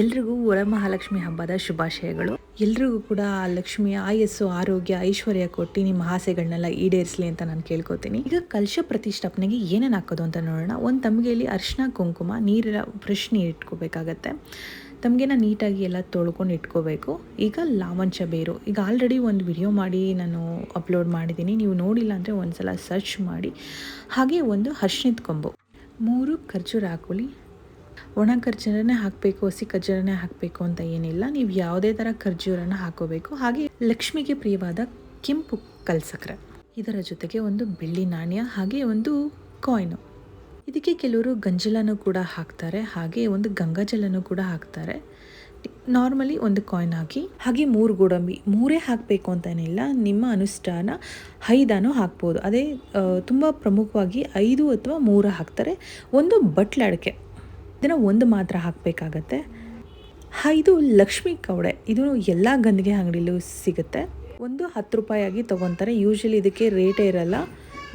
ಎಲ್ರಿಗೂ ವರಮಹಾಲಕ್ಷ್ಮಿ ಹಬ್ಬದ ಶುಭಾಶಯಗಳು. ಎಲ್ರಿಗೂ ಕೂಡ ಲಕ್ಷ್ಮಿ ಲಕ್ಷ್ಮಿಯ ಆಯಸ್ಸು, ಆರೋಗ್ಯ, ಐಶ್ವರ್ಯ ಕೊಟ್ಟು ನಿಮ್ಮ ಆಸೆಗಳನ್ನೆಲ್ಲ ಈಡೇರಿಸಲಿ ಅಂತ ನಾನು ಕೇಳ್ಕೊತೀನಿ. ಈಗ ಕಲಶ ಪ್ರತಿಷ್ಠಾಪನೆಗೆ ಏನೇನು ಹಾಕೋದು ಅಂತ ನೋಡೋಣ. ಒಂದು ತಮಗೆಯಲ್ಲಿ ಅರಿಶಿನ, ಕುಂಕುಮ, ನೀರಿನ ಫ್ರೆಶ್ ನೀರು ಇಟ್ಕೋಬೇಕಾಗತ್ತೆ. ತಮಗೆನ ನೀಟಾಗಿ ಎಲ್ಲ ತೊಳ್ಕೊಂಡು ಇಟ್ಕೋಬೇಕು. ಈಗ ಲಾವಂಚ ಬೇರು. ಈಗ ಆಲ್ರೆಡಿ ಒಂದು ವಿಡಿಯೋ ಮಾಡಿ ನಾನು ಅಪ್ಲೋಡ್ ಮಾಡಿದ್ದೀನಿ ನೀವು ನೋಡಿಲ್ಲ ಅಂದರೆ ಒಂದ್ಸಲ ಸರ್ಚ್ ಮಾಡಿ. ಹಾಗೆ ಒಂದು ಅರ್ಶಿನದ ಕೊಂಬು. ಮೂರು ಖರ್ಜೂರ ಹಾಕೊಳ್ಳಿ ಒಣ ಖರ್ಜೂರನೇ ಹಾಕಬೇಕು, ಹಸಿ ಖರ್ಜೂರನೇ ಹಾಕಬೇಕು ಅಂತ ಏನಿಲ್ಲ. ನೀವು ಯಾವುದೇ ಥರ ಖರ್ಜೂರನ ಹಾಕೋಬೇಕು ಹಾಗೆ ಲಕ್ಷ್ಮಿಗೆ ಪ್ರಿಯವಾದ ಕೆಂಪು ಕಲ್ಸಕ್ರೆ. ಇದರ ಜೊತೆಗೆ ಒಂದು ಬೆಳ್ಳಿ ನಾಣ್ಯ, ಹಾಗೆ ಒಂದು ಕಾಯ್ನು ಇದಕ್ಕೆ ಕೆಲವರು ಗಂಜಲನೂ ಕೂಡ ಹಾಕ್ತಾರೆ, ಹಾಗೆ ಒಂದು ಗಂಗಾಜಲನೂ ಕೂಡ ಹಾಕ್ತಾರೆ. ನಾರ್ಮಲಿ ಒಂದು ಕಾಯಿನ್ ಹಾಕಿ, ಹಾಗೆ ಮೂರು ಗೋಡಂಬಿ, ಮೂರೇ ಹಾಕಬೇಕು ಅಂತೇನಿಲ್ಲ ನಿಮ್ಮ ಅನುಷ್ಠಾನ ಐದಾನು ಹಾಕ್ಬೋದು. ಅದೇ ತುಂಬ ಪ್ರಮುಖವಾಗಿ ಐದು ಅಥವಾ ಮೂರು ಹಾಕ್ತಾರೆ. ಒಂದು ಬಟ್ಲೆ ಅಡಿಕೆ ಇದನ್ನು ಒಂದು ಮಾತ್ರ ಹಾಕಬೇಕಾಗತ್ತೆ. ಇದು ಲಕ್ಷ್ಮಿ ಕವಡೆ, ಇದು ಎಲ್ಲ ಗಂದಿಗೆ ಅಂಗಡಿಲೂ ಸಿಗುತ್ತೆ. ಒಂದು ಹತ್ತು ರೂಪಾಯಿಯಾಗಿ ತೊಗೊತಾರೆ. ಯೂಶ್ವಲಿ ಇದಕ್ಕೆ ರೇಟೇ ಇರಲ್ಲ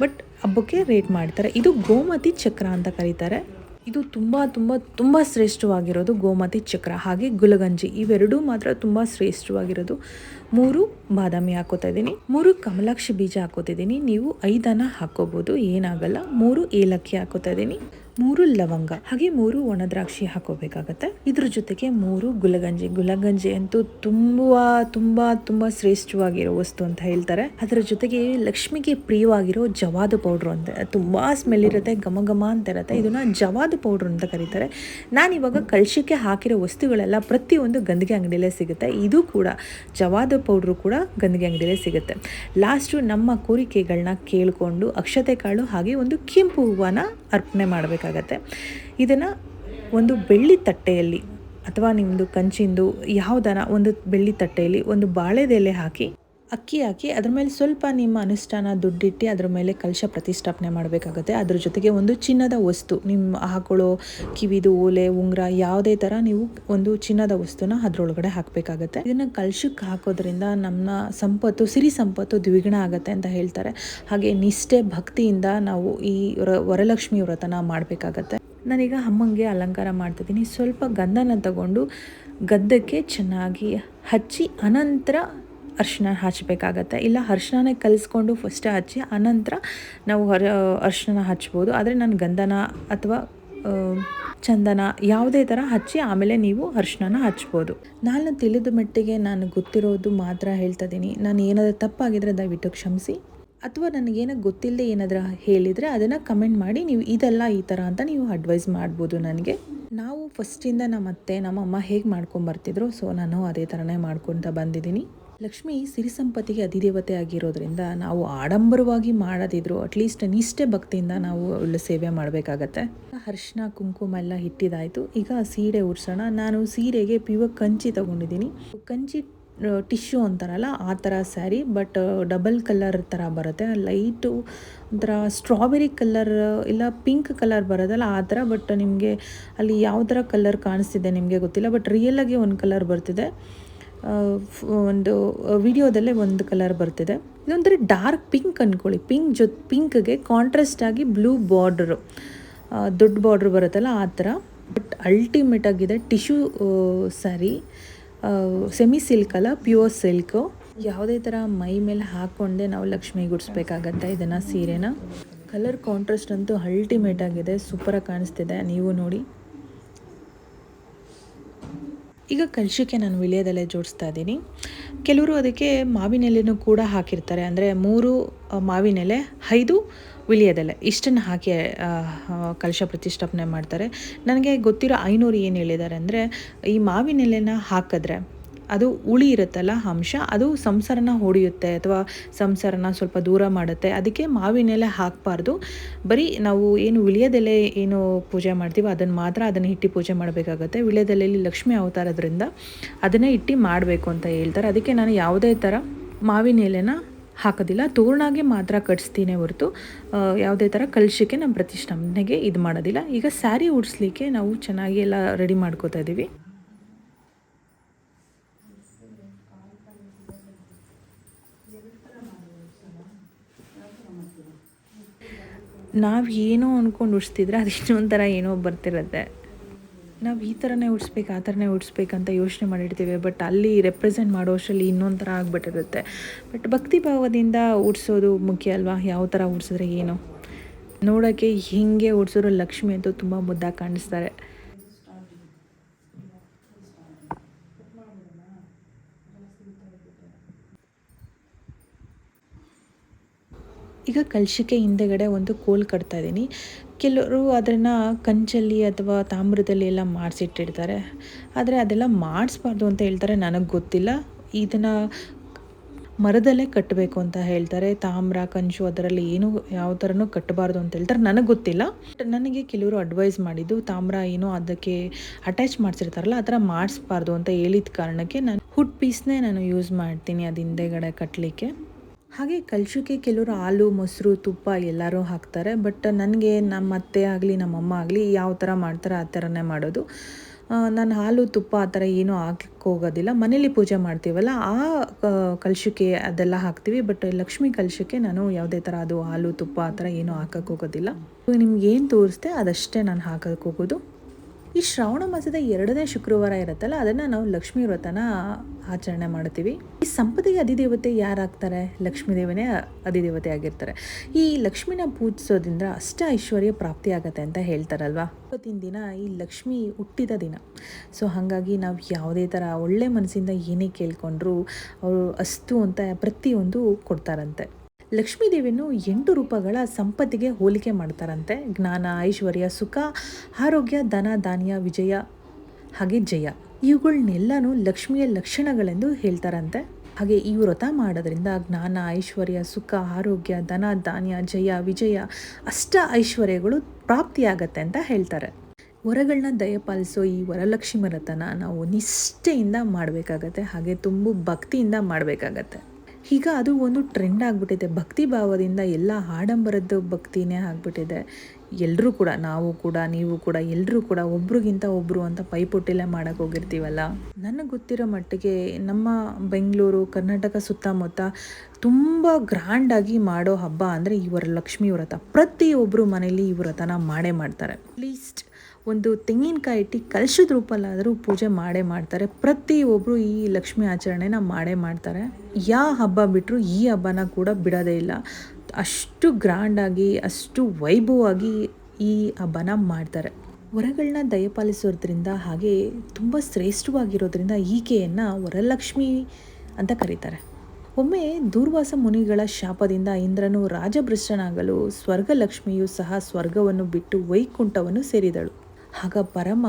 ಬಟ್ ಹಬ್ಬಕ್ಕೆ ರೇಟ್ ಮಾಡ್ತಾರೆ. ಇದು ಗೋಮತಿ ಚಕ್ರ ಅಂತ ಕರೀತಾರೆ. ಇದು ತುಂಬ ತುಂಬ ತುಂಬ ಶ್ರೇಷ್ಠವಾಗಿರೋದು ಗೋಮತಿ ಚಕ್ರ. ಹಾಗೆ ಗುಲಗಂಜಿ, ಇವೆರಡೂ ಮಾತ್ರ ತುಂಬ ಶ್ರೇಷ್ಠವಾಗಿರೋದು. ಮೂರು ಬಾದಾಮಿ ಹಾಕೋತಾ ಇದ್ದೀನಿ. ಮೂರು ಕಮಲಾಕ್ಷಿ ಬೀಜ ಹಾಕೋತಿದ್ದೀನಿ ನೀವು ಐದನ ಹಾಕೋಬೋದು, ಏನಾಗಲ್ಲ. ಮೂರು ಏಲಕ್ಕಿ ಹಾಕೋತಾ ಇದ್ದೀನಿ. ಮೂರು ಲವಂಗ, ಹಾಗೆ ಮೂರು ಒಣ ದ್ರಾಕ್ಷಿ ಹಾಕೋಬೇಕಾಗತ್ತೆ. ಇದ್ರ ಜೊತೆಗೆ ಮೂರು ಗುಲಗಂಜಿ ಗುಲಗಂಜಿ ಅಂತೂ ತುಂಬಾ ತುಂಬಾ ತುಂಬಾ ಶ್ರೇಷ್ಠವಾಗಿರೋ ವಸ್ತು ಅಂತ ಹೇಳ್ತಾರೆ. ಅದರ ಜೊತೆಗೆ ಲಕ್ಷ್ಮಿಗೆ ಪ್ರಿಯವಾಗಿರೋ ಜವಾದು ಪೌಡ್ರು ಅಂತ, ತುಂಬಾ ಸ್ಮೆಲ್ ಇರುತ್ತೆ, ಘಮ ಘಮ ಅಂತ ಇರುತ್ತೆ. ಇದನ್ನ ಜವಾದು ಪೌಡ್ರ್ ಅಂತ ಕರೀತಾರೆ. ನಾನು ಇವಾಗ ಕಳಶಕ್ಕೆ ಹಾಕಿರೋ ವಸ್ತುಗಳೆಲ್ಲ ಪ್ರತಿಯೊಂದು ಗಂದಿಗೆ ಅಂಗಡಿಯಲ್ಲೇ ಸಿಗುತ್ತೆ. ಇದು ಕೂಡ, ಜವಾದು ಪೌಡ್ರು ಕೂಡ ಗಂದಿಗೆ ಅಂಗಡಿಯಲ್ಲೇ ಸಿಗುತ್ತೆ. ಲಾಸ್ಟು ನಮ್ಮ ಕೋರಿಕೆಗಳನ್ನ ಕೇಳಿಕೊಂಡು ಅಕ್ಷತೆ ಕಾಳು, ಹಾಗೆ ಒಂದು ಕೆಂಪು ಹೂವನ ಅರ್ಪಣೆ ಮಾಡಬೇಕಾಗತ್ತೆ. ಇದನ್ನು ಒಂದು ಬೆಳ್ಳಿ ತಟ್ಟೆಯಲ್ಲಿ ಅಥವಾ ನಿಮ್ಮದು ಕಂಚಿಂದು ಯಾವುದನ ಒಂದು ಬೆಳ್ಳಿ ತಟ್ಟೆಯಲ್ಲಿ ಒಂದು ಬಾಳೆದೆಲೆ ಹಾಕಿ ಅಕ್ಕಿ ಹಾಕಿ ಅದ್ರ ಮೇಲೆ ಸ್ವಲ್ಪ ನಿಮ್ಮ ಅನುಷ್ಠಾನ ದುಡ್ಡಿಟ್ಟು ಅದ್ರ ಮೇಲೆ ಕಲಶ ಪ್ರತಿಷ್ಠಾಪನೆ ಮಾಡಬೇಕಾಗುತ್ತೆ. ಅದ್ರ ಜೊತೆಗೆ ಒಂದು ಚಿನ್ನದ ವಸ್ತು ನಿಮ್ಮ ಹಾಕೊಳ್ಳೋ ಕಿವಿದು ಓಲೆ, ಉಂಗುರ ಯಾವುದೇ ಥರ ನೀವು ಒಂದು ಚಿನ್ನದ ವಸ್ತುನ ಅದರೊಳಗಡೆ ಹಾಕಬೇಕಾಗತ್ತೆ. ಇದನ್ನು ಕಲಶಕ್ಕೆ ಹಾಕೋದ್ರಿಂದ ನಮ್ಮ ಸಂಪತ್ತು, ಸಿರಿ ಸಂಪತ್ತು ದ್ವಿಗುಣ ಆಗುತ್ತೆ ಅಂತ ಹೇಳ್ತಾರೆ. ಹಾಗೆ ನಿಷ್ಠೆ, ಭಕ್ತಿಯಿಂದ ನಾವು ಈ ವರಲಕ್ಷ್ಮಿ ವ್ರತನ ಮಾಡಬೇಕಾಗತ್ತೆ. ನಾನೀಗ ಅಮ್ಮಂಗೆ ಅಲಂಕಾರ ಮಾಡ್ತಿದ್ದೀನಿ. ಸ್ವಲ್ಪ ಗಂಧನ ತಗೊಂಡು ಗದ್ದಕ್ಕೆ ಚೆನ್ನಾಗಿ ಹಚ್ಚಿ ಅನಂತರ ಅರ್ಶಿನ ಹಚ್ಚಬೇಕಾಗತ್ತೆ ಇಲ್ಲ ಅರ್ಶಿನನೇ ಕಲಿಸ್ಕೊಂಡು ಫಸ್ಟ್ ಹಚ್ಚಿ, ಆನಂತರ ನಾವು ಹರ ಅರ್ಶಿನ ಹಚ್ಬೋದು. ಆದರೆ ನಾನು ಗಂಧನ ಅಥವಾ ಚಂದನ ಯಾವುದೇ ಥರ ಹಚ್ಚಿ ಆಮೇಲೆ ನೀವು ಅರ್ಶಿನ ಹಚ್ಬೋದು. ನಾನು ತಿಳಿದ ಮಟ್ಟಿಗೆ ನಾನು ಗೊತ್ತಿರೋದು ಮಾತ್ರ ಹೇಳ್ತಾ ಇದ್ದೀನಿ ನಾನು ಏನಾದರೂ ತಪ್ಪಾಗಿದ್ದರೆ ದಯವಿಟ್ಟು ಕ್ಷಮಿಸಿ. ಅಥವಾ ನನಗೇನೋ ಗೊತ್ತಿಲ್ಲದೆ ಏನಾದರೂ ಹೇಳಿದರೆ ಅದನ್ನು ಕಮೆಂಟ್ ಮಾಡಿ, ನೀವು ಇದೆಲ್ಲ ಈ ಥರ ಅಂತ ನೀವು ಅಡ್ವೈಸ್ ಮಾಡ್ಬೋದು ನನಗೆ. ನಾವು ಫಸ್ಟಿಂದ ನಮ್ಮ ಅತ್ತೆ ನಮ್ಮಮ್ಮ ಹೇಗೆ ಮಾಡ್ಕೊಂಬರ್ತಿದ್ರು ಸೊ ನಾನು ಅದೇ ಥರನೇ ಮಾಡ್ಕೊತ ಬಂದಿದ್ದೀನಿ. ಲಕ್ಷ್ಮಿ ಸಿರಿ ಸಂಪತ್ತಿಗೆ ಅಧಿದೇವತೆ ಆಗಿರೋದ್ರಿಂದ ನಾವು ಆಡಂಬರವಾಗಿ ಮಾಡೋದಿದ್ರು ಅಟ್ಲೀಸ್ಟ್ ನಿಷ್ಠೆ ಭಕ್ತಿಯಿಂದ ನಾವು ಒಳ್ಳೆ ಸೇವೆ ಮಾಡಬೇಕಾಗತ್ತೆ. ಅರಿಶಿನ, ಕುಂಕುಮ ಎಲ್ಲ ಇಟ್ಟಿದ್ದಾಯಿತು ಈಗ ಸೀರೆ ಉರ್ಸೋಣ ನಾನು ಸೀರೆಗೆ ಪ್ಯೂರ್ ಕಂಚಿ ತಗೊಂಡಿದ್ದೀನಿ. ಕಂಚಿ ಟಿಶ್ಯೂ ಅಂತಾರಲ್ಲ, ಆ ಥರ ಸ್ಯಾರಿ ಬಟ್ ಡಬಲ್ ಕಲರ್ ಥರ ಬರುತ್ತೆ. ಲೈಟು ಒಂಥರ ಸ್ಟ್ರಾಬೆರಿ ಕಲರ್ ಇಲ್ಲ ಪಿಂಕ್ ಕಲರ್ ಬರೋದಲ್ಲ ಆ ಥರ ಬಟ್ ನಿಮಗೆ ಅಲ್ಲಿ ಯಾವ ಥರ ಕಲರ್ ಕಾಣಿಸ್ತಿದೆ ನಿಮಗೆ ಗೊತ್ತಿಲ್ಲ ಬಟ್ ರಿಯಲಾಗಿ ಒಂದು ಕಲರ್ ಬರ್ತಿದೆ. ಒಂದು ವಿಡಿಯೋದಲ್ಲೇ ಒಂದು ಕಲರ್ ಬರ್ತಿದೆ. ಇದೊಂಥರ ಡಾರ್ಕ್ ಪಿಂಕ್ ಅಂದ್ಕೊಳ್ಳಿ ಪಿಂಕ್ ಜೊ, ಪಿಂಕ್ಗೆ ಕಾಂಟ್ರಾಸ್ಟ್ ಆಗಿ ಬ್ಲೂ ಬಾರ್ಡ್ರು ದೊಡ್ಡ ಬಾರ್ಡ್ರ್ ಬರುತ್ತಲ್ಲ ಆ ಥರ. ಬಟ್ ಅಲ್ಟಿಮೇಟ್ ಆಗಿದೆ ಟಿಶ್ಯೂ ಸ್ಯಾರಿ ಸೆಮಿ ಸಿಲ್ಕ್ ಅಲ್ಲ ಪ್ಯೂರ್ ಸಿಲ್ಕು ಯಾವುದೇ ಥರ ಮೈ ಮೇಲೆ ಹಾಕ್ಕೊಂಡೆ ನಾವು ಲಕ್ಷ್ಮಿ ಗುಡಿಸ್ಬೇಕಾಗತ್ತೆ ಇದನ್ನು ಸೀರೆನ. ಕಲರ್ ಕಾಂಟ್ರಾಸ್ಟ್ ಅಂತೂ ಅಲ್ಟಿಮೇಟ್ ಆಗಿದೆ. ಸೂಪರಾಗಿ ಕಾಣಿಸ್ತಿದೆ. ನೀವು ನೋಡಿ. ಈಗ ಕಲಶಕ್ಕೆ ನಾನು ವಿಳ್ಯದೆಲೆ ಜೋಡಿಸ್ತಾ ಇದ್ದೀನಿ. ಕೆಲವರು ಅದಕ್ಕೆ ಮಾವಿನೆಲೆನೂ ಕೂಡ ಹಾಕಿರ್ತಾರೆ. ಅಂದರೆ ಮೂರು ಮಾವಿನೆಲೆ, ಐದು ವಿಳಿಯದಲ್ಲೇ ಇಷ್ಟನ್ನು ಹಾಕಿ ಕಲಶ ಪ್ರತಿಷ್ಠಾಪನೆ ಮಾಡ್ತಾರೆ. ನನಗೆ ಗೊತ್ತಿರೋ ಐನೂರು ಏನು ಹೇಳಿದ್ದಾರೆ ಅಂದರೆ ಈ ಮಾವಿನೆಲೆನ ಹಾಕಿದ್ರೆ ಅದು ಉಳಿ ಇರುತ್ತಲ್ಲ ಅಂಶ, ಅದು ಸಂಸಾರನ ಹೊಡೆಯುತ್ತೆ ಅಥವಾ ಸಂಸಾರನ ಸ್ವಲ್ಪ ದೂರ ಮಾಡುತ್ತೆ. ಅದಕ್ಕೆ ಮಾವಿನೆಲೆ ಹಾಕಬಾರ್ದು. ಬರೀ ನಾವು ಏನು ವಿಳಿಯದೆಲೆ ಏನು ಪೂಜೆ ಮಾಡ್ತೀವೋ ಅದನ್ನು ಮಾತ್ರ ಅದನ್ನು ಇಟ್ಟು ಪೂಜೆ ಮಾಡಬೇಕಾಗತ್ತೆ. ವಿಳಿಯದೆಲೆಯಲ್ಲಿ ಲಕ್ಷ್ಮಿ ಅವತಾರದ್ರಿಂದ ಅದನ್ನೇ ಇಟ್ಟು ಮಾಡಬೇಕು ಅಂತ ಹೇಳ್ತಾರೆ. ಅದಕ್ಕೆ ನಾನು ಯಾವುದೇ ಥರ ಮಾವಿನ ಎಲೆನ ಹಾಕೋದಿಲ್ಲ. ತೋರಣಾಗೆ ಮಾತ್ರ ಕಟ್ಸ್ತೀನಿ ಹೊರತು ಯಾವುದೇ ಥರ ಕಲಶಕ್ಕೆ ನಮ್ಮ ಪ್ರತಿಷ್ಠಾಪನೆಗೆ ಇದು ಮಾಡೋದಿಲ್ಲ. ಈಗ ಸ್ಯಾರಿ ಉಡಿಸ್ಲಿಕ್ಕೆ ನಾವು ಚೆನ್ನಾಗಿ ಎಲ್ಲ ರೆಡಿ ಮಾಡ್ಕೋತಾ ಇದ್ದೀವಿ. ನಾವು ಏನೋ ಅಂದ್ಕೊಂಡು ಉಡಿಸ್ತಿದ್ರೆ ಅದು ಇನ್ನೊಂಥರ ಏನೋ ಬರ್ತಿರುತ್ತೆ. ನಾವು ಈ ಥರನೇ ಉಡ್ಸ್ಬೇಕು ಆ ಥರನೇ ಉಡ್ಸ್ಬೇಕಂತ ಯೋಚನೆ ಮಾಡಿರ್ತೀವಿ, ಬಟ್ ಅಲ್ಲಿ ರೆಪ್ರೆಸೆಂಟ್ ಮಾಡೋ ಅಷ್ಟರಲ್ಲಿ ಇನ್ನೊಂದು ಥರ ಆಗಿಬಿಟ್ಟಿರುತ್ತೆ. ಬಟ್ ಭಕ್ತಿ ಭಾವದಿಂದ ಉಡ್ಸೋದು ಮುಖ್ಯ ಅಲ್ವಾ? ಯಾವ ಥರ ಉಡ್ಸಿದ್ರೆ ಏನು? ನೋಡೋಕ್ಕೆ ಹೇಗೆ ಉಡ್ಸಿರೋ ಲಕ್ಷ್ಮಿ ಅಂತೂ ತುಂಬ ಮುದ್ದಾಗಿ ಕಾಣಿಸ್ತಾರೆ. ಈಗ ಕಲಶಕ್ಕೆ ಹಿಂದೆಗಡೆ ಒಂದು ಕೋಲ್ ಕಟ್ತಾ ಇದ್ದೀನಿ. ಕೆಲವರು ಅದನ್ನು ಕಂಚಲ್ಲಿ ಅಥವಾ ತಾಮ್ರದಲ್ಲಿ ಎಲ್ಲ ಮಾಡಿಸಿಟ್ಟಿರ್ತಾರೆ. ಆದರೆ ಅದೆಲ್ಲ ಮಾಡಿಸ್ಬಾರ್ದು ಅಂತ ಹೇಳ್ತಾರೆ, ನನಗೆ ಗೊತ್ತಿಲ್ಲ. ಇದನ್ನು ಮರದಲ್ಲೇ ಕಟ್ಟಬೇಕು ಅಂತ ಹೇಳ್ತಾರೆ. ತಾಮ್ರ, ಕಂಚು ಅದರಲ್ಲಿ ಏನು ಯಾವ ಥರನೂ ಕಟ್ಟಬಾರ್ದು ಅಂತ ಹೇಳ್ತಾರೆ. ನನಗೆ ಗೊತ್ತಿಲ್ಲ. ನನಗೆ ಕೆಲವರು ಅಡ್ವೈಸ್ ಮಾಡಿದ್ದು ತಾಮ್ರ ಏನು ಅದಕ್ಕೆ ಅಟ್ಯಾಚ್ ಮಾಡಿಸಿರ್ತಾರಲ್ಲ, ಆ ಥರ ಮಾಡಿಸ್ಬಾರ್ದು ಅಂತ ಹೇಳಿದ ಕಾರಣಕ್ಕೆ ನಾನು ಹುಡ್ ಪೀಸ್ನೇ ನಾನು ಯೂಸ್ ಮಾಡ್ತೀನಿ ಅದು ಹಿಂದೆಗಡೆ ಕಟ್ಟಲಿಕ್ಕೆ ಹಾಗೆ ಕಲಶಕ್ಕೆ ಕೆಲವರು ಹಾಲು, ಮೊಸರು, ತುಪ್ಪ ಎಲ್ಲರೂ ಹಾಕ್ತಾರೆ. ಬಟ್ ನನಗೆ ನಮ್ಮ ಅತ್ತೆ ಆಗಲಿ ನಮ್ಮಮ್ಮ ಆಗಲಿ ಯಾವ ಥರ ಮಾಡ್ತಾರೆ, ಆ ಥರನೇ ಮಾಡೋದು. ನಾನು ಹಾಲು, ತುಪ್ಪ ಆ ಥರ ಏನೂ ಹಾಕೋಗೋದಿಲ್ಲ ಮನೇಲಿ ಪೂಜೆ ಮಾಡ್ತೀವಲ್ಲ, ಆ ಕಲಶಕ್ಕೆ ಅದೆಲ್ಲ ಹಾಕ್ತೀವಿ. ಬಟ್ ಲಕ್ಷ್ಮಿ ಕಲಶಕ್ಕೆ ನಾನು ಯಾವುದೇ ಥರ ಅದು ಹಾಲು, ತುಪ್ಪ ಆ ಥರ ಏನೂ ಹಾಕೋಕ್ಕೋಗೋದಿಲ್ಲ ನಿಮ್ಗೆ ಏನು ತೋರಿಸ್ದೆ ಅದಷ್ಟೇ ನಾನು ಹಾಕೋಕ್ಕೋಗೋದು ಈ ಶ್ರಾವಣ ಮಾಸದ ಎರಡನೇ ಶುಕ್ರವಾರ ಇರುತ್ತಲ್ಲ, ಅದನ್ನು ನಾವು ಲಕ್ಷ್ಮೀ ವ್ರತನ ಆಚರಣೆ ಮಾಡ್ತೀವಿ. ಈ ಸಂಪತ್ತಿಗೆ ಅಧಿದೇವತೆ ಯಾರಾಗ್ತಾರೆ? ಲಕ್ಷ್ಮೀ ದೇವನೇ ಅಧಿದೇವತೆ ಆಗಿರ್ತಾರೆ. ಈ ಲಕ್ಷ್ಮಿನ ಪೂಜಿಸೋದ್ರಿಂದ ಅಷ್ಟ ಐಶ್ವರ್ಯ ಪ್ರಾಪ್ತಿ ಆಗತ್ತೆ ಅಂತ ಹೇಳ್ತಾರಲ್ವಾ? ಇವತ್ತಿನ ದಿನ ಈ ಲಕ್ಷ್ಮಿ ಹುಟ್ಟಿದ ದಿನ. ಸೊ ಹಾಗಾಗಿ ನಾವು ಯಾವುದೇ ಥರ ಒಳ್ಳೆ ಮನಸ್ಸಿಂದ ಏನೇ ಕೇಳ್ಕೊಂಡ್ರು, ಅವರು ಅಸ್ತು ಅಂತ ಪ್ರತಿಯೊಂದು ಕೊಡ್ತಾರಂತೆ. ಲಕ್ಷ್ಮೀ ದೇವಿಯನ್ನು ಎಂಟು ರೂಪಗಳ ಸಂಪತ್ತಿಗೆ ಹೋಲಿಕೆ ಮಾಡ್ತಾರಂತೆ. ಜ್ಞಾನ, ಐಶ್ವರ್ಯ, ಸುಖ, ಆರೋಗ್ಯ, ಧನ, ಧಾನ್ಯ, ವಿಜಯ, ಹಾಗೆ ಜಯ. ಇವುಗಳನ್ನೆಲ್ಲನೂ ಲಕ್ಷ್ಮಿಯ ಲಕ್ಷಣಗಳೆಂದು ಹೇಳ್ತಾರಂತೆ. ಹಾಗೆ ಈ ವ್ರತ ಮಾಡೋದ್ರಿಂದ ಜ್ಞಾನ, ಐಶ್ವರ್ಯ, ಸುಖ, ಆರೋಗ್ಯ, ಧನ, ಧಾನ್ಯ, ಜಯ, ವಿಜಯ ಅಷ್ಟ ಐಶ್ವರ್ಯಗಳು ಪ್ರಾಪ್ತಿಯಾಗತ್ತೆ ಅಂತ ಹೇಳ್ತಾರೆ. ವರಗಳನ್ನ ದಯಪಾಲಿಸೋ ಈ ವರಲಕ್ಷ್ಮಿ ವ್ರತನ ನಾವು ನಿಷ್ಠೆಯಿಂದ ಮಾಡಬೇಕಾಗತ್ತೆ. ಹಾಗೆ ತುಂಬ ಭಕ್ತಿಯಿಂದ ಮಾಡಬೇಕಾಗತ್ತೆ. ಈಗ ಅದು ಒಂದು ಟ್ರೆಂಡ್ ಆಗಿಬಿಟ್ಟಿದೆ. ಭಕ್ತಿ ಭಾವದಿಂದ ಎಲ್ಲ ಆಡಂಬರದ್ದು ಭಕ್ತಿನೇ ಆಗಿಬಿಟ್ಟಿದೆ. ಎಲ್ಲರೂ ಕೂಡ, ನಾವು ಕೂಡ, ನೀವು ಕೂಡ ಎಲ್ಲರೂ ಕೂಡ ಒಬ್ರಿಗಿಂತ ಒಬ್ಬರು ಅಂತ ಪೈಪೊಟ್ಟಿಲ್ಲ ಮಾಡೋಕೆ ಹೋಗಿರ್ತೀವಲ್ಲ? ನನಗೆ ಗೊತ್ತಿರೋ ಮಟ್ಟಿಗೆ ನಮ್ಮ ಬೆಂಗಳೂರು, ಕರ್ನಾಟಕ ಸುತ್ತಮುತ್ತ ತುಂಬ ಗ್ರ್ಯಾಂಡಾಗಿ ಮಾಡೋ ಹಬ್ಬ ಅಂದರೆ ಇವರ ಲಕ್ಷ್ಮೀ ವ್ರತ ಪ್ರತಿಯೊಬ್ಬರು ಮನೇಲಿ ಈ ವ್ರತನ ಮಾಡೇ ಮಾಡ್ತಾರೆ. ಅಟ್ಲೀಸ್ಟ್ ಒಂದು ತೆಂಗಿನಕಾಯಿ ಇಟ್ಟು ಕಲಶದ ರೂಪಲ್ಲಾದರೂ ಪೂಜೆ ಮಾಡೇ ಮಾಡ್ತಾರೆ. ಪ್ರತಿಯೊಬ್ಬರು ಈ ಲಕ್ಷ್ಮಿ ಆಚರಣೆನ ಮಾಡೇ ಮಾಡ್ತಾರೆ. ಯಾವ ಹಬ್ಬ ಬಿಟ್ಟರು ಈ ಹಬ್ಬನ ಕೂಡ ಬಿಡೋದೇ ಇಲ್ಲ. ಅಷ್ಟು ಗ್ರ್ಯಾಂಡಾಗಿ, ಅಷ್ಟು ವೈಭವವಾಗಿ ಈ ಹಬ್ಬನ ಮಾಡ್ತಾರೆ. ವರಗಳನ್ನ ದಯಪಾಲಿಸೋದ್ರಿಂದ ಹಾಗೆ ತುಂಬ ಶ್ರೇಷ್ಠವಾಗಿರೋದ್ರಿಂದ ಈಕೆಯನ್ನು ವರಲಕ್ಷ್ಮಿ ಅಂತ ಕರೀತಾರೆ. ಒಮ್ಮೆ ದೂರ್ವಾಸ ಮುನಿಗಳ ಶಾಪದಿಂದ ಇಂದ್ರನು ರಾಜಭೃಷ್ಟನಾಗಲು ಸ್ವರ್ಗಲಕ್ಷ್ಮಿಯು ಸಹ ಸ್ವರ್ಗವನ್ನು ಬಿಟ್ಟು ವೈಕುಂಠವನ್ನು ಸೇರಿದಳು. ಆಗ ಪರಮ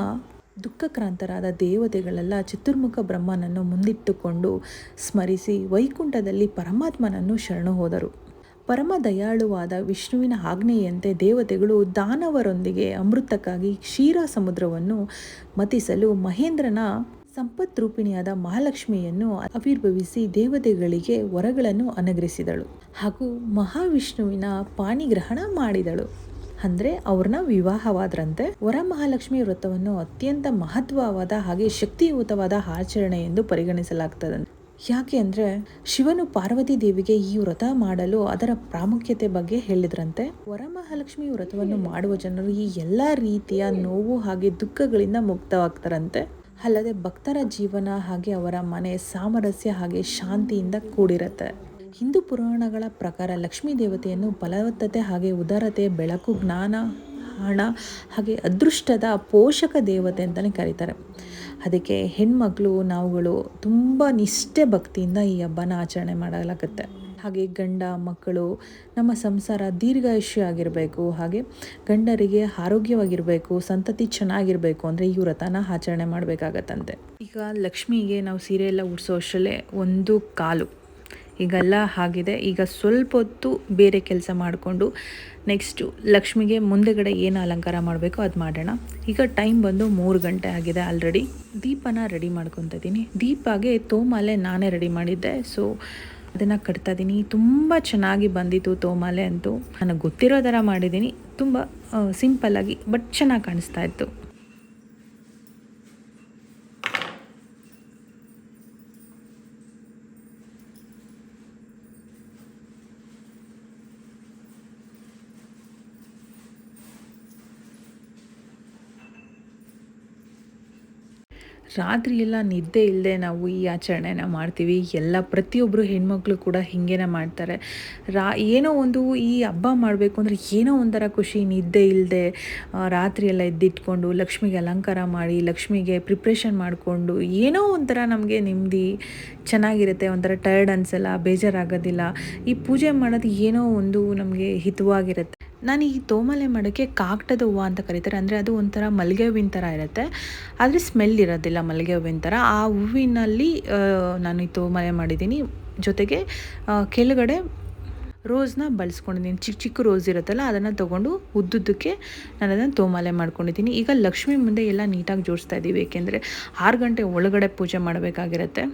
ದುಃಖಕ್ರಾಂತರಾದ ದೇವತೆಗಳೆಲ್ಲ ಚತುರ್ಮುಖ ಬ್ರಹ್ಮನನ್ನು ಮುಂದಿಟ್ಟುಕೊಂಡು ಸ್ಮರಿಸಿ ವೈಕುಂಠದಲ್ಲಿ ಪರಮಾತ್ಮನನ್ನು ಶರಣು ಹೋದರು. ಪರಮ ದಯಾಳುವಾದ ವಿಷ್ಣುವಿನ ಆಜ್ಞೆಯಂತೆ ದೇವತೆಗಳು ದಾನವರೊಂದಿಗೆ ಅಮೃತಕ್ಕಾಗಿ ಕ್ಷೀರ ಸಮುದ್ರವನ್ನು ಮತಿಸಲು ಮಹೇಂದ್ರನ ಸಂಪತ್ರೂಪಿಣಿಯಾದ ಮಹಾಲಕ್ಷ್ಮಿಯನ್ನು ಆವಿರ್ಭವಿಸಿ ದೇವತೆಗಳಿಗೆ ವರಗಳನ್ನು ಅನುಗ್ರಹಿಸಿದಳು. ಹಾಗೂ ಮಹಾವಿಷ್ಣುವಿನ ಪಾಣಿಗ್ರಹಣ ಮಾಡಿದಳು. ಅಂದರೆ ಅವ್ರನ್ನ ವಿವಾಹವಾದ್ರಂತೆ ವರಮಹಾಲಕ್ಷ್ಮಿ ವ್ರತವನ್ನು ಅತ್ಯಂತ ಮಹತ್ವವಾದ ಹಾಗೆ ಶಕ್ತಿಯುತವಾದ ಆಚರಣೆ ಎಂದು ಪರಿಗಣಿಸಲಾಗ್ತದೆ. ಯಾಕೆ ಅಂದರೆ ಶಿವನು ಪಾರ್ವತಿ ದೇವಿಗೆ ಈ ವ್ರತ ಮಾಡಲು ಅದರ ಪ್ರಾಮುಖ್ಯತೆ ಬಗ್ಗೆ ಹೇಳಿದ್ರಂತೆ. ವರಮಹಾಲಕ್ಷ್ಮಿ ವ್ರತವನ್ನು ಮಾಡುವ ಜನರು ಈ ಎಲ್ಲ ರೀತಿಯ ನೋವು ಹಾಗೆ ದುಃಖಗಳಿಂದ ಮುಕ್ತವಾಗ್ತಾರಂತೆ. ಅಲ್ಲದೆ ಭಕ್ತರ ಜೀವನ ಹಾಗೆ ಅವರ ಮನೆ ಸಾಮರಸ್ಯ ಹಾಗೆ ಶಾಂತಿಯಿಂದ ಕೂಡಿರುತ್ತೆ. ಹಿಂದೂ ಪುರಾಣಗಳ ಪ್ರಕಾರ ಲಕ್ಷ್ಮೀ ದೇವತೆಯನ್ನು ಫಲವತ್ತತೆ ಹಾಗೆ ಉದಾರತೆ, ಬೆಳಕು, ಜ್ಞಾನ, ಹಣ ಹಾಗೆ ಅದೃಷ್ಟದ ಪೋಷಕ ದೇವತೆ ಅಂತಲೇ ಕರೀತಾರೆ. ಅದಕ್ಕೆ ಹೆಣ್ಮಕ್ಳು, ನಾವುಗಳು ತುಂಬ ನಿಷ್ಠೆ ಭಕ್ತಿಯಿಂದ ಈ ಹಬ್ಬನ ಆಚರಣೆ ಮಾಡಲಾಗುತ್ತೆ. ಹಾಗೆ ಗಂಡ ಮಕ್ಕಳು ನಮ್ಮ ಸಂಸಾರ ದೀರ್ಘಾಯುಷ್ಯ ಆಗಿರಬೇಕು, ಹಾಗೆ ಗಂಡರಿಗೆ ಆರೋಗ್ಯವಾಗಿರಬೇಕು, ಸಂತತಿ ಚೆನ್ನಾಗಿರಬೇಕು ಅಂದರೆ ಈ ವ್ರತನ ಆಚರಣೆ ಮಾಡಬೇಕಾಗತ್ತಂತೆ. ಈಗ ಲಕ್ಷ್ಮಿಗೆ ನಾವು ಸೀರೆ ಎಲ್ಲ ಉಡಿಸೋ ಅಷ್ಟರಲ್ಲೇ ಒಂದು ಕಾಲು. ಈಗೆಲ್ಲ ಆಗಿದೆ ಈಗ ಸ್ವಲ್ಪ ಹೊತ್ತು ಬೇರೆ ಕೆಲಸ ಮಾಡಿಕೊಂಡು ನೆಕ್ಸ್ಟು ಲಕ್ಷ್ಮಿಗೆ ಮುಂದೆಗಡೆ ಏನು ಅಲಂಕಾರ ಮಾಡಬೇಕು ಅದು ಮಾಡೋಣ. ಈಗ ಟೈಮ್ ಬಂದು ಮೂರು ಗಂಟೆ ಆಗಿದೆ ಆಲ್ರೆಡಿ ದೀಪನ ರೆಡಿ ಮಾಡ್ಕೊತ ಇದ್ದೀನಿ. ದೀಪಾಗೆ ತೋಮಾಲೆ ನಾನೇ ರೆಡಿ ಮಾಡಿದ್ದೆ. ಸೊ ಅದನ್ನು ಕಟ್ತಾ ಇದ್ದೀನಿ. ತುಂಬ ಚೆನ್ನಾಗಿ ಬಂದಿತ್ತು ತೋಮಾಲೆ ಅಂತೂ. ನನಗೆ ಗೊತ್ತಿರೋ ಥರ ಮಾಡಿದ್ದೀನಿ. ತುಂಬ ಸಿಂಪಲ್ಲಾಗಿ ಬಟ್ ಚೆನ್ನಾಗಿ ಕಾಣಿಸ್ತಾ ಇತ್ತು. ರಾತ್ರಿ ಎಲ್ಲ ನಿದ್ದೆ ಇಲ್ಲದೆ ನಾವು ಈ ಆಚರಣೆನ ಮಾಡ್ತೀವಿ. ಎಲ್ಲ ಪ್ರತಿಯೊಬ್ಬರು ಹೆಣ್ಮಕ್ಳು ಕೂಡ ಹಿಂಗೇನೆ ಮಾಡ್ತಾರೆ. ರಾ, ಏನೋ ಒಂದು ಈ ಹಬ್ಬ ಮಾಡಬೇಕು ಅಂದರೆ ಏನೋ ಒಂಥರ ಖುಷಿ, ನಿದ್ದೆ ಇಲ್ಲದೆ ರಾತ್ರಿ ಎಲ್ಲ ಎದ್ದಿಟ್ಕೊಂಡು ಲಕ್ಷ್ಮಿಗೆ ಅಲಂಕಾರ ಮಾಡಿ, ಲಕ್ಷ್ಮಿಗೆ ಪ್ರಿಪ್ರೇಷನ್ ಮಾಡಿಕೊಂಡು ಏನೋ ಒಂಥರ ನಮಗೆ ನೆಮ್ಮದಿ ಚೆನ್ನಾಗಿರುತ್ತೆ. ಒಂಥರ ಟಯರ್ಡ್ ಅನಿಸಲ್ಲ ಬೇಜಾರಾಗೋದಿಲ್ಲ. ಈ ಪೂಜೆ ಮಾಡೋದು ಏನೋ ಒಂದು ನಮಗೆ ಹಿತವಾಗಿರುತ್ತೆ. ನಾನು ಈ ತೋಮಲೆ ಮಾಡೋಕ್ಕೆ ಕಾಕ್ಟದ ಹೂವು ಅಂತ ಕರೀತಾರೆ. ಅಂದರೆ ಅದು ಒಂಥರ ಮಲ್ಲಿಗೆ ಹೂವಿನ ಥರ ಇರುತ್ತೆ. ಆದರೆ ಸ್ಮೆಲ್ ಇರೋದಿಲ್ಲ ಮಲ್ಲಿಗೆ ಹೂವಿನ ಥರ. ಆ ಹೂವಿನಲ್ಲಿ ನಾನು ಈ ತೋಮಲೆ ಮಾಡಿದ್ದೀನಿ. ಜೊತೆಗೆ ಕೆಳಗಡೆ ರೋಸ್ನ ಬಳಸ್ಕೊಂಡಿದ್ದೀನಿ. ಚಿಕ್ಕ ಚಿಕ್ಕ ರೋಸ್ ಇರುತ್ತಲ್ಲ, ಅದನ್ನು ತೊಗೊಂಡು ಉದ್ದುದ್ದಕ್ಕೆ ನಾನು ಅದನ್ನು ತೋಮಾಲೆ ಮಾಡ್ಕೊಂಡಿದ್ದೀನಿ. ಈಗ ಲಕ್ಷ್ಮಿ ಮುಂದೆ ಎಲ್ಲ ನೀಟಾಗಿ ಜೋಡಿಸ್ತಾ ಇದ್ದೀವಿ. ಏಕೆಂದರೆ ಆರು ಗಂಟೆ ಒಳಗಡೆ ಪೂಜೆ ಮಾಡಬೇಕಾಗಿರುತ್ತೆ.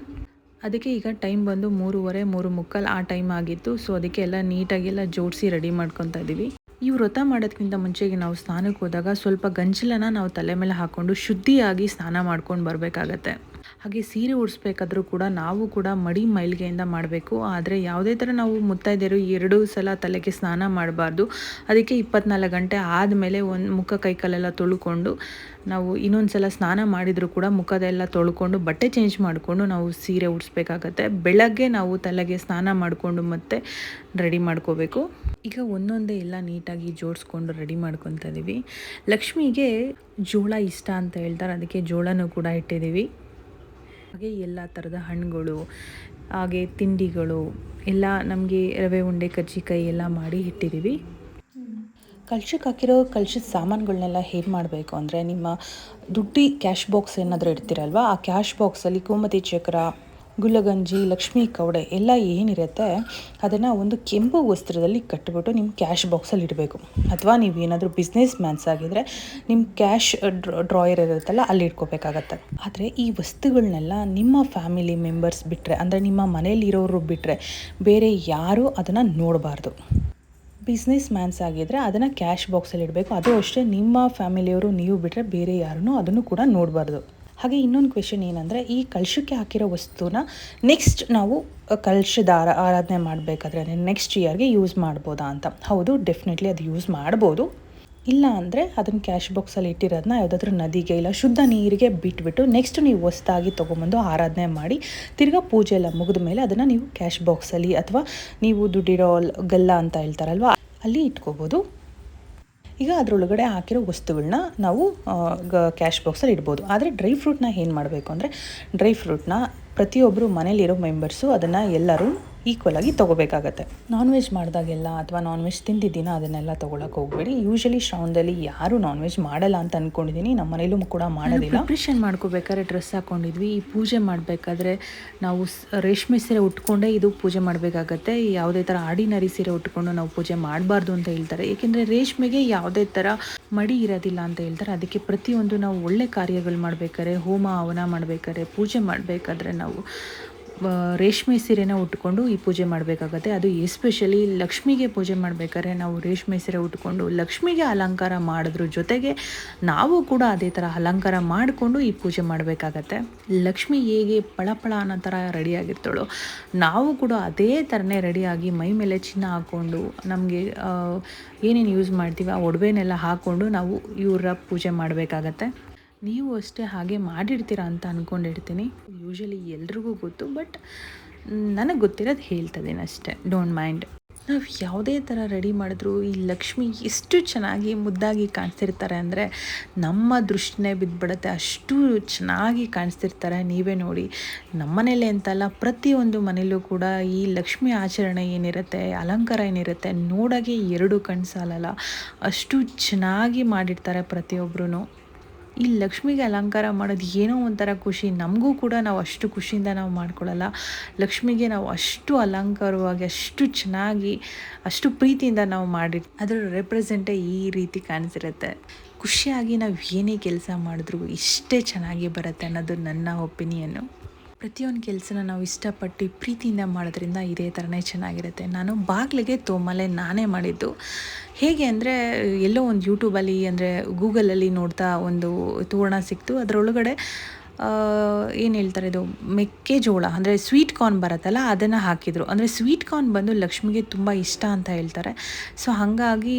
ಅದಕ್ಕೆ ಈಗ ಟೈಮ್ ಬಂದು ಮೂರುವರೆ ಮೂರು ಮುಕ್ಕಾಲು ಆ ಟೈಮ್ ಆಗಿತ್ತು. ಸೊ, ಅದಕ್ಕೆ ಎಲ್ಲ ನೀಟಾಗಿ ಎಲ್ಲ ಜೋಡಿಸಿ ರೆಡಿ ಮಾಡ್ಕೊತಾ ಇದ್ದೀವಿ. ಈ ವ್ರತ ಮಾಡೋದಕ್ಕಿಂತ ಮುಂಚೆಗೆ ನಾವು ಸ್ನಾನಕ್ಕೆ ಹೋದಾಗ ಸ್ವಲ್ಪ ಗಂಜಲನ ನಾವು ತಲೆ ಮೇಲೆ ಹಾಕ್ಕೊಂಡು ಶುದ್ಧಿಯಾಗಿ ಸ್ನಾನ ಮಾಡ್ಕೊಂಡು ಬರಬೇಕಾಗತ್ತೆ. ಹಾಗೆ ಸೀರೆ ಉಡಿಸ್ಬೇಕಾದ್ರೂ ಕೂಡ ನಾವು ಕೂಡ ಮಡಿ ಮೈಲಿಗೆಯಿಂದ ಮಾಡಬೇಕು. ಆದರೆ ಯಾವುದೇ ಥರ ನಾವು ಮುತ್ತೈದೆಯರು ಎರಡು ಸಲ ತಲೆಗೆ ಸ್ನಾನ ಮಾಡಬಾರ್ದು. ಅದಕ್ಕೆ ಇಪ್ಪತ್ನಾಲ್ಕು ಗಂಟೆ ಆದಮೇಲೆ ಒಂದು ಮುಖ ಕೈಕಾಲೆಲ್ಲ ತೊಳ್ಕೊಂಡು ನಾವು ಇನ್ನೊಂದು ಸಲ ಸ್ನಾನ ಮಾಡಿದರೂ ಕೂಡ ಮುಖದೆಲ್ಲ ತೊಳ್ಕೊಂಡು ಬಟ್ಟೆ ಚೇಂಜ್ ಮಾಡಿಕೊಂಡು ನಾವು ಸೀರೆ ಉಡಿಸ್ಬೇಕಾಗತ್ತೆ. ಬೆಳಗ್ಗೆ ನಾವು ತಲೆಗೆ ಸ್ನಾನ ಮಾಡಿಕೊಂಡು ಮತ್ತೆ ರೆಡಿ ಮಾಡ್ಕೋಬೇಕು. ಈಗ ಒಂದೊಂದೇ ಎಲ್ಲ ನೀಟಾಗಿ ಜೋಡಿಸ್ಕೊಂಡು ರೆಡಿ ಮಾಡ್ಕೊತಾ ಇದ್ದೀವಿ ಲಕ್ಷ್ಮಿಗೆ ಜೋಳ ಇಷ್ಟ ಅಂತ ಹೇಳ್ತಾರೆ, ಅದಕ್ಕೆ ಜೋಳನೂ ಕೂಡ ಇಟ್ಟಿದ್ದೀವಿ. ಹಾಗೆ ಎಲ್ಲ ಥರದ ಹಣ್ಣುಗಳು, ಹಾಗೆ ತಿಂಡಿಗಳು ಎಲ್ಲ ನಮಗೆ ರವೆ, ಉಂಡೆ ಕಜ್ಜಿಕಾಯಿ ಎಲ್ಲ ಮಾಡಿ ಇಟ್ಟಿದ್ದೀವಿ. ಕಲ್ಶಕ್ಕೆ ಹಾಕಿರೋ ಕಲ್ಶದ ಸಾಮಾನುಗಳನ್ನೆಲ್ಲ ಹೇಗೆ ಮಾಡಬೇಕು ಅಂದರೆ ನಿಮ್ಮ ದುಡ್ಡಿ ಕ್ಯಾಶ್ ಬಾಕ್ಸ್ ಏನಾದರೂ ಇಡ್ತೀರಲ್ವ? ಆ ಕ್ಯಾಶ್ ಬಾಕ್ಸಲ್ಲಿ ಗೋಮತಿ ಚಕ್ರ ಗುಲ್ಲಗಂಜಿ ಲಕ್ಷ್ಮೀ ಕವಡೆ ಎಲ್ಲ ಏನಿರುತ್ತೆ ಅದನ್ನು ಒಂದು ಕೆಂಪು ವಸ್ತ್ರದಲ್ಲಿ ಕಟ್ಟಿಬಿಟ್ಟು ನಿಮ್ಮ ಕ್ಯಾಶ್ ಬಾಕ್ಸಲ್ಲಿ ಇಡಬೇಕು. ಅಥವಾ ನೀವು ಏನಾದರೂ ಬಿಸ್ನೆಸ್ ಮ್ಯಾನ್ಸ್ ಆಗಿದ್ದರೆ ನಿಮ್ಮ ಕ್ಯಾಶ್ ಡ್ರಾಯರ್ ಇರುತ್ತಲ್ಲ ಅಲ್ಲಿ ಇಟ್ಕೋಬೇಕಾಗತ್ತೆ. ಆದರೆ ಈ ವಸ್ತುಗಳನ್ನೆಲ್ಲ ನಿಮ್ಮ ಫ್ಯಾಮಿಲಿ ಮೆಂಬರ್ಸ್ ಬಿಟ್ಟರೆ ಅಂದರೆ ನಿಮ್ಮ ಮನೆಯಲ್ಲಿರೋರು ಬಿಟ್ಟರೆ ಬೇರೆ ಯಾರೂ ಅದನ್ನು ನೋಡಬಾರ್ದು. ಬಿಸ್ನೆಸ್ ಮ್ಯಾನ್ಸ್ ಆಗಿದ್ದರೆ ಅದನ್ನು ಕ್ಯಾಶ್ ಬಾಕ್ಸಲ್ಲಿ ಇಡಬೇಕು. ಅದು ಅಷ್ಟೇ ನಿಮ್ಮ ಫ್ಯಾಮಿಲಿಯವರು ನೀವು ಬಿಟ್ಟರೆ ಬೇರೆ ಯಾರೂ ಅದನ್ನು ಕೂಡ ನೋಡಬಾರ್ದು. ಹಾಗೆ ಇನ್ನೊಂದು ಕ್ವೆಶನ್ ಏನಂದರೆ, ಈ ಕಲಶಕ್ಕೆ ಹಾಕಿರೋ ವಸ್ತುನ ನೆಕ್ಸ್ಟ್ ನಾವು ಕಲಶದ ಆರ, ಆರಾಧನೆ ಮಾಡಬೇಕಾದ್ರೆ ನೆಕ್ಸ್ಟ್ ಇಯರ್ಗೆ ಯೂಸ್ ಮಾಡ್ಬೋದಾ ಅಂತ. ಹೌದು ಡೆಫಿನೆಟ್ಲಿ ಅದು ಯೂಸ್ ಮಾಡ್ಬೋದು. ಇಲ್ಲ ಅಂದರೆ ಅದನ್ನು ಕ್ಯಾಶ್ ಬಾಕ್ಸಲ್ಲಿ ಇಟ್ಟಿರೋದನ್ನ ಯಾವುದಾದ್ರೂ ನದಿಗೆ ಇಲ್ಲ ಶುದ್ಧ ನೀರಿಗೆ ಬಿಟ್ಬಿಟ್ಟು ನೆಕ್ಸ್ಟ್ ನೀವು ಹೊಸ್ದಾಗಿ ತೊಗೊಂಬಂದು ಆರಾಧನೆ ಮಾಡಿ, ತಿರ್ಗಾ ಪೂಜೆ ಎಲ್ಲ ಮುಗಿದ ಮೇಲೆ ಅದನ್ನು ನೀವು ಕ್ಯಾಶ್ ಬಾಕ್ಸಲ್ಲಿ ಅಥವಾ ನೀವು ದುಡ್ಡಿರೋ ಗಲ್ಲ ಅಂತ ಹೇಳ್ತಾರಲ್ವ, ಅಲ್ಲಿ ಇಟ್ಕೋಬೋದು. ಈಗ ಅದರೊಳಗಡೆ ಹಾಕಿರೋ ವಸ್ತುಗಳನ್ನ ನಾವು ಕ್ಯಾಶ್ ಬಾಕ್ಸಲ್ಲಿ ಇಡ್ಬೋದು. ಆದರೆ ಡ್ರೈ ಫ್ರೂಟ್ನ ಏನು ಮಾಡಬೇಕು ಅಂದರೆ ಡ್ರೈ ಫ್ರೂಟ್ನ ಪ್ರತಿಯೊಬ್ಬರು ಮನೇಲಿರೋ ಮೆಂಬರ್ಸು ಅದನ್ನು ಎಲ್ಲರೂ ಈಕ್ವಲ್ ಆಗಿ ತೊಗೋಬೇಕಾಗತ್ತೆ. ನಾನ್ ವೆಜ್ ಮಾಡಿದಾಗೆಲ್ಲ ಅಥವಾ ನಾನ್ ವೆಜ್ ತಿಂದಿದ್ದೀನ ಅದನ್ನೆಲ್ಲ ತೊಗೊಳಕ್ಕೆ ಹೋಗಬೇಡಿ. ಯೂಶಲಿ ಶ್ರಾವಣದಲ್ಲಿ ಯಾರು ನಾನ್ ವೆಜ್ ಮಾಡಲ್ಲ ಅಂತ ಅಂದ್ಕೊಂಡಿದ್ದೀನಿ ನಮ್ಮ ಮನೇಲೂ ಕೂಡ ಮಾಡೋದಿಲ್ಲ. ಪ್ರಿಪ್ರೇಷನ್ ಮಾಡ್ಕೋಬೇಕಾದ್ರೆ ಡ್ರೆಸ್ ಹಾಕೊಂಡಿದ್ವಿ. ಈ ಪೂಜೆ ಮಾಡಬೇಕಾದ್ರೆ ನಾವು ರೇಷ್ಮೆ ಸೀರೆ ಉಟ್ಕೊಂಡೇ ಇದು ಪೂಜೆ ಮಾಡಬೇಕಾಗತ್ತೆ. ಯಾವುದೇ ಥರ ಆರ್ಡಿನರಿ ಸೀರೆ ಉಟ್ಕೊಂಡು ನಾವು ಪೂಜೆ ಮಾಡಬಾರ್ದು ಅಂತ ಹೇಳ್ತಾರೆ. ಏಕೆಂದರೆ ರೇಷ್ಮೆಗೆ ಯಾವುದೇ ಥರ ಮಡಿ ಇರೋದಿಲ್ಲ ಅಂತ ಹೇಳ್ತಾರೆ. ಅದಕ್ಕೆ ಪ್ರತಿಯೊಂದು ನಾವು ಒಳ್ಳೆ ಕಾರ್ಯಗಳು ಮಾಡಬೇಕಾದ್ರೆ ಹೋಮ ಹವನ ಮಾಡಬೇಕಾದ್ರೆ ಪೂಜೆ ಮಾಡಬೇಕಾದ್ರೆ ನಾವು ರೇಷ್ಮೆ ಸೀರೆನ ಉಟ್ಕೊಂಡು ಈ ಪೂಜೆ ಮಾಡಬೇಕಾಗತ್ತೆ. ಅದು ಎಸ್ಪೆಷಲಿ ಲಕ್ಷ್ಮಿಗೆ ಪೂಜೆ ಮಾಡಬೇಕಾದ್ರೆ ನಾವು ರೇಷ್ಮೆ ಸೀರೆ ಉಟ್ಕೊಂಡು ಲಕ್ಷ್ಮಿಗೆ ಅಲಂಕಾರ ಮಾಡೋದ್ರ ಜೊತೆಗೆ ನಾವು ಕೂಡ ಅದೇ ಥರ ಅಲಂಕಾರ ಮಾಡಿಕೊಂಡು ಈ ಪೂಜೆ ಮಾಡಬೇಕಾಗತ್ತೆ. ಲಕ್ಷ್ಮಿ ಹೇಗೆ ಪಳಪಳ ಅನ್ನೋ ಥರ ರೆಡಿಯಾಗಿರ್ತಾಳೋ ನಾವು ಕೂಡ ಅದೇ ಥರನೇ ರೆಡಿಯಾಗಿ ಮೈ ಮೇಲೆ ಚಿನ್ನ ಹಾಕ್ಕೊಂಡು ನಮಗೆ ಏನೇನು ಯೂಸ್ ಮಾಡ್ತೀವಿ ಆ ಒಡವೆನೆಲ್ಲ ಹಾಕ್ಕೊಂಡು ನಾವು ಇವರ ಪೂಜೆ ಮಾಡಬೇಕಾಗತ್ತೆ. ನೀವು ಅಷ್ಟೇ ಹಾಗೆ ಮಾಡಿರ್ತೀರ ಅಂತ ಅಂದ್ಕೊಂಡಿರ್ತೀನಿ ಯೂಶಲಿ ಎಲ್ರಿಗೂ ಗೊತ್ತು ಬಟ್ ನನಗೆ ಗೊತ್ತಿರೋದು ಹೇಳ್ತದೇನೆ ಅಷ್ಟೇ. ಡೋಂಟ್ ಮೈಂಡ್ ನಾವು ಯಾವುದೇ ಥರ ರೆಡಿ ಮಾಡಿದ್ರು ಈ ಲಕ್ಷ್ಮಿ ಎಷ್ಟು ಚೆನ್ನಾಗಿ ಮುದ್ದಾಗಿ ಕಾಣಿಸ್ತಿರ್ತಾರೆ ಅಂದರೆ ನಮ್ಮ ದೃಷ್ಟಿನೇ ಬಿದ್ದುಬಿಡುತ್ತೆ ಅಷ್ಟು ಚೆನ್ನಾಗಿ ಕಾಣಿಸ್ತಿರ್ತಾರೆ ನೀವೇ ನೋಡಿ. ನಮ್ಮನೇಲೆ ಅಂತಲ್ಲ ಪ್ರತಿಯೊಂದು ಮನೇಲೂ ಕೂಡ ಈ ಲಕ್ಷ್ಮಿ ಆಚರಣೆ ಏನಿರುತ್ತೆ, ಅಲಂಕಾರ ಏನಿರುತ್ತೆ ನೋಡೋಕ್ಕೆ ಎರಡು ಕಣ್ಣು ಸಾಲಲ್ಲ. ಅಷ್ಟು ಚೆನ್ನಾಗಿ ಮಾಡಿರ್ತಾರೆ ಪ್ರತಿಯೊಬ್ಬರೂ ಈ ಲಕ್ಷ್ಮಿಗೆ ಅಲಂಕಾರ ಮಾಡೋದು ಏನೋ ಒಂಥರ ಖುಷಿ. ನಮಗೂ ಕೂಡ ನಾವು ಅಷ್ಟು ಖುಷಿಯಿಂದ ನಾವು ಮಾಡ್ಕೊಳ್ಳಲ್ಲ. ಲಕ್ಷ್ಮಿಗೆ ನಾವು ಅಷ್ಟು ಅಲಂಕಾರವಾಗಿ, ಅಷ್ಟು ಚೆನ್ನಾಗಿ, ಅಷ್ಟು ಪ್ರೀತಿಯಿಂದ ನಾವು ಮಾಡಿ ಅದರ ರೆಪ್ರೆಸೆಂಟೇ ಈ ರೀತಿ ಕಾಣಿಸಿರುತ್ತೆ. ಖುಷಿಯಾಗಿ ನಾವು ಏನೇ ಕೆಲಸ ಮಾಡಿದ್ರೂ ಇಷ್ಟೇ ಚೆನ್ನಾಗಿ ಬರುತ್ತೆ ಅನ್ನೋದು ನನ್ನ ಒಪಿನಿಯನ್ನು ಪ್ರತಿಯೊಂದು ಕೆಲಸನ ನಾವು ಇಷ್ಟಪಟ್ಟು ಪ್ರೀತಿಯಿಂದ ಮಾಡೋದ್ರಿಂದ ಇದೇ ಥರನೇ ಚೆನ್ನಾಗಿರುತ್ತೆ. ನಾನು ಬಾಗಿಲಿಗೆ ತೋಮಲೆ ನಾನೇ ಮಾಡಿದ್ದು. ಹೇಗೆ ಅಂದರೆ, ಎಲ್ಲೋ ಒಂದು ಯೂಟ್ಯೂಬಲ್ಲಿ ಅಂದರೆ ಗೂಗಲಲ್ಲಿ ನೋಡ್ತಾ ಒಂದು ತೋರಣ ಸಿಕ್ತು. ಅದರೊಳಗಡೆ ಏನು ಹೇಳ್ತಾರೆ ಇದು? ಮೆಕ್ಕೆಜೋಳ, ಅಂದರೆ ಸ್ವೀಟ್ ಕಾರ್ನ್ ಬರುತ್ತಲ್ಲ, ಅದನ್ನು ಹಾಕಿದರು. ಅಂದರೆ ಸ್ವೀಟ್ ಕಾರ್ನ್ ಬಂದು ಲಕ್ಷ್ಮಿಗೆ ತುಂಬ ಇಷ್ಟ ಅಂತ ಹೇಳ್ತಾರೆ. ಸೊ ಹಾಗಾಗಿ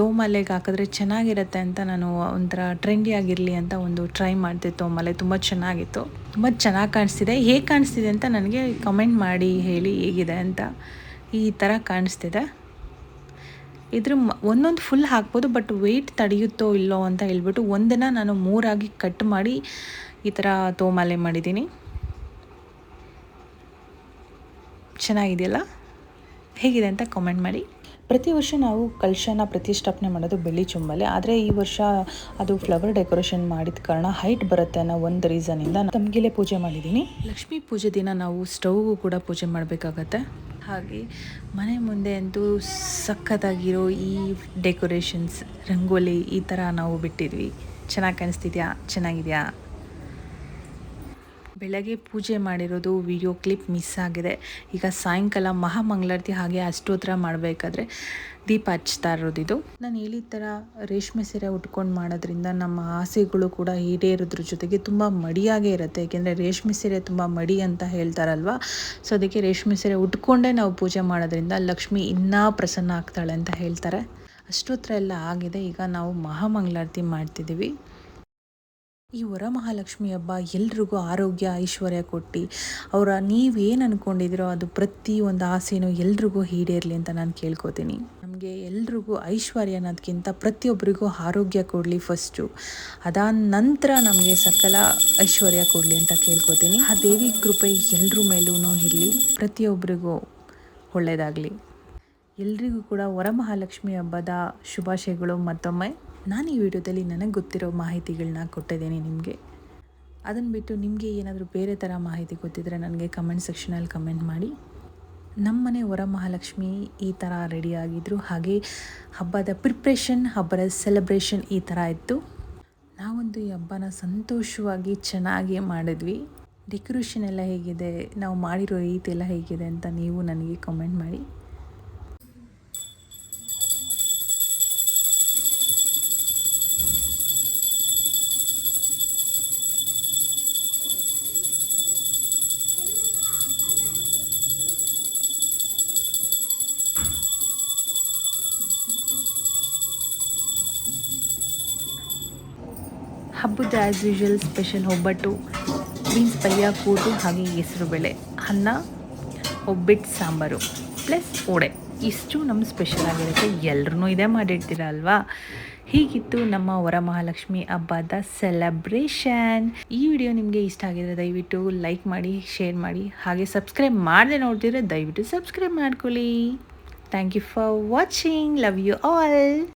ತೋಮಲೆಗೆ ಹಾಕಿದ್ರೆ ಚೆನ್ನಾಗಿರುತ್ತೆ ಅಂತ ನಾನು ಒಂಥರ ಟ್ರೆಂಡಿ ಆಗಿರಲಿ ಅಂತ ಒಂದು ಟ್ರೈ ಮಾಡಿದೆ ತೋಮಲೆ. ತುಂಬ ಚೆನ್ನಾಗಿತ್ತು. ತುಂಬ ಚೆನ್ನಾಗಿ ಕಾಣಿಸ್ತಿದೆ. ಹೇಗೆ ಕಾಣಿಸ್ತಿದೆ ಅಂತ ನನಗೆ ಕಮೆಂಟ್ ಮಾಡಿ ಹೇಳಿ ಹೇಗಿದೆ ಅಂತ ಈ ಥರ ಕಾಣಿಸ್ತಿದೆ. ಇದ್ರ ಒಂದೊಂದು ಫುಲ್ ಹಾಕ್ಬೋದು ಬಟ್ ವೆಯ್ಟ್ ತಡೆಯುತ್ತೋ ಇಲ್ಲೋ ಅಂತ ಹೇಳ್ಬಿಟ್ಟು ಒಂದನ್ನು ನಾನು ಮೂರಾಗಿ ಕಟ್ ಮಾಡಿ ಈ ಥರ ತೋಮಾಲೆ ಮಾಡಿದ್ದೀನಿ. ಚೆನ್ನಾಗಿದೆಯಲ್ಲ? ಹೇಗಿದೆ ಅಂತ ಕಾಮೆಂಟ್ ಮಾಡಿ. ಪ್ರತಿ ವರ್ಷ ನಾವು ಕಲಶನ ಪ್ರತಿಷ್ಠಾಪನೆ ಮಾಡೋದು ಬೆಳ್ಳಿ ಚುಂಬಲೆ ಆದರೆ ಈ ವರ್ಷ ಅದು ಫ್ಲವರ್ ಡೆಕೋರೇಷನ್ ಮಾಡಿದ ಕಾರಣ ಹೈಟ್ ಬರುತ್ತೆ ಅನ್ನೋ ಒಂದು ರೀಸನಿಂದ ತಮಗಿಲೆ ಪೂಜೆ ಮಾಡಿದ್ದೀನಿ ಲಕ್ಷ್ಮೀ ಪೂಜೆ ದಿನ ನಾವು ಸ್ಟವ್ಗೂ ಕೂಡ ಪೂಜೆ ಮಾಡಬೇಕಾಗತ್ತೆ. ಹಾಗೆ ಮನೆ ಮುಂದೆ ಅಂತೂ ಸಖತ್ತಾಗಿರೋ ಈ ಡೆಕೋರೇಷನ್ಸ್ ರಂಗೋಲಿ ಈ ಥರ ನಾವು ಬಿಟ್ಟಿದ್ವಿ. ಚೆನ್ನಾಗಿ ಕಾಣಿಸ್ತಿದ್ಯಾ? ಚೆನ್ನಾಗಿದೆಯಾ? ಬೆಳಗ್ಗೆ ಪೂಜೆ ಮಾಡಿರೋದು ವಿಡಿಯೋ ಕ್ಲಿಪ್ ಮಿಸ್ ಆಗಿದೆ. ಈಗ ಸಾಯಂಕಾಲ ಮಹಾಮಂಗಳಾರತಿ ಹಾಗೆ ಅಷ್ಟೋತ್ರ ಮಾಡಬೇಕಾದ್ರೆ ದೀಪ ಹಚ್ತಾ ಇರೋದಿದು ನಾನು ಹೇಳಿದ ಥರ ರೇಷ್ಮೆ ಸೀರೆ ಉಟ್ಕೊಂಡು ಮಾಡೋದ್ರಿಂದ ನಮ್ಮ ಆಸೆಗಳು ಕೂಡ ಈಡೇರೋದ್ರ ಜೊತೆಗೆ ತುಂಬ ಮಡಿಯಾಗೇ ಇರುತ್ತೆ. ಏಕೆಂದರೆ ರೇಷ್ಮೆ ಸೀರೆ ತುಂಬ ಮಡಿ ಅಂತ ಹೇಳ್ತಾರಲ್ವ? ಸೊ ಅದಕ್ಕೆ ರೇಷ್ಮೆ ಸೀರೆ ಉಟ್ಕೊಂಡೇ ನಾವು ಪೂಜೆ ಮಾಡೋದ್ರಿಂದ ಲಕ್ಷ್ಮಿ ಇನ್ನೂ ಪ್ರಸನ್ನ ಆಗ್ತಾಳೆ ಅಂತ ಹೇಳ್ತಾರೆ. ಅಷ್ಟೋತ್ರ ಎಲ್ಲ ಆಗಿದೆ. ಈಗ ನಾವು ಮಹಾಮಂಗಳಾರತಿ ಮಾಡ್ತಿದ್ದೀವಿ. ಈ ವರಮಹಾಲಕ್ಷ್ಮಿ ಹಬ್ಬ ಎಲ್ರಿಗೂ ಆರೋಗ್ಯ, ಐಶ್ವರ್ಯ ಕೊಟ್ಟು. ಅವರ ನೀವೇನು ಅಂದ್ಕೊಂಡಿದ್ದೀರೋ ಅದು ಪ್ರತಿ ಒಂದು ಆಸೆನೂ ಎಲ್ರಿಗೂ ಈಡೇರಲಿ ಅಂತ ನಾನು ಕೇಳ್ಕೊತೀನಿ. ನಮಗೆ ಎಲ್ರಿಗೂ ಐಶ್ವರ್ಯ ಅನ್ನೋದಕ್ಕಿಂತ ಪ್ರತಿಯೊಬ್ಬರಿಗೂ ಆರೋಗ್ಯ ಕೊಡಲಿ ಫಸ್ಟು ಅದಾದ ನಂತರ ನಮಗೆ ಸಕಲ ಐಶ್ವರ್ಯ ಕೊಡಲಿ ಅಂತ ಕೇಳ್ಕೊತೀನಿ. ಆ ದೇವಿ ಕೃಪೆ ಎಲ್ಲರ ಮೇಲೂ ಇರಲಿ. ಪ್ರತಿಯೊಬ್ಬರಿಗೂ ಒಳ್ಳೆಯದಾಗಲಿ ಎಲ್ರಿಗೂ ಕೂಡ ವರಮಹಾಲಕ್ಷ್ಮಿ ಹಬ್ಬದ ಶುಭಾಶಯಗಳು ಮತ್ತೊಮ್ಮೆ. ನಾನು ಈ ವಿಡಿಯೋದಲ್ಲಿ ನನಗೆ ಗೊತ್ತಿರೋ ಮಾಹಿತಿಗಳನ್ನ ಕೊಟ್ಟಿದ್ದೀನಿ ನಿಮಗೆ. ಅದನ್ನು ಬಿಟ್ಟು ನಿಮಗೆ ಏನಾದರೂ ಬೇರೆ ಥರ ಮಾಹಿತಿ ಗೊತ್ತಿದ್ದರೆ ನನಗೆ ಕಮೆಂಟ್ ಸೆಕ್ಷನಲ್ಲಿ ಕಮೆಂಟ್ ಮಾಡಿ. ನಮ್ಮನೆ ವರಮಹಾಲಕ್ಷ್ಮಿ ಈ ಥರ ರೆಡಿ ಆಗಿದ್ರು. ಹಾಗೆ ಹಬ್ಬದ ಪ್ರಿಪ್ರೇಷನ್ ಹಬ್ಬದ ಸೆಲೆಬ್ರೇಷನ್ ಈ ಥರ ಇತ್ತು. ನಾವೊಂದು ಈ ಹಬ್ಬನ ಸಂತೋಷವಾಗಿ ಚೆನ್ನಾಗಿ ಮಾಡಿದ್ವಿ. ಡೆಕೋರೇಷನ್ ಎಲ್ಲ ಹೇಗಿದೆ, ನಾವು ಮಾಡಿರೋ ರೀತಿ ಎಲ್ಲ ಹೇಗಿದೆ ಅಂತ ನೀವು ನನಗೆ ಕಮೆಂಟ್ ಮಾಡಿ. ಹಬ್ಬದ ಆ್ಯಸ್ ಯೂಶುವಲ್ ಸ್ಪೆಷಲ್ ಒಬ್ಬಟ್ಟು ಬೀನ್ಸ್ ಪಲ್ಯ, ಕೂಟು, ಹಾಗೆ ಹೆಸರು ಬೇಳೆ, ಅನ್ನ, ಒಬ್ಬಿಟ್ಟು ಸಾಂಬಾರು ಪ್ಲಸ್ ವಡೆ. ಇಷ್ಟು ನಮ್ಮ ಸ್ಪೆಷಲ್ ಆಗಿರುತ್ತೆ. ಎಲ್ಲರೂ ಇದೇ ಮಾಡಿರ್ತೀರ ಅಲ್ವಾ ಹೀಗಿತ್ತು ನಮ್ಮ ವರಮಹಾಲಕ್ಷ್ಮಿ ಹಬ್ಬದ ಸೆಲೆಬ್ರೇಷನ್ ಈ ವಿಡಿಯೋ ನಿಮಗೆ ಇಷ್ಟ ಆಗಿದ್ರೆ ದಯವಿಟ್ಟು ಲೈಕ್ ಮಾಡಿ ಶೇರ್ ಮಾಡಿ, ಹಾಗೆ ಸಬ್ಸ್ಕ್ರೈಬ್ ಮಾಡದೆ ನೋಡ್ತಿದ್ರೆ ದಯವಿಟ್ಟು ಸಬ್ಸ್ಕ್ರೈಬ್ ಮಾಡ್ಕೊಳ್ಳಿ. Thank you for watching love you all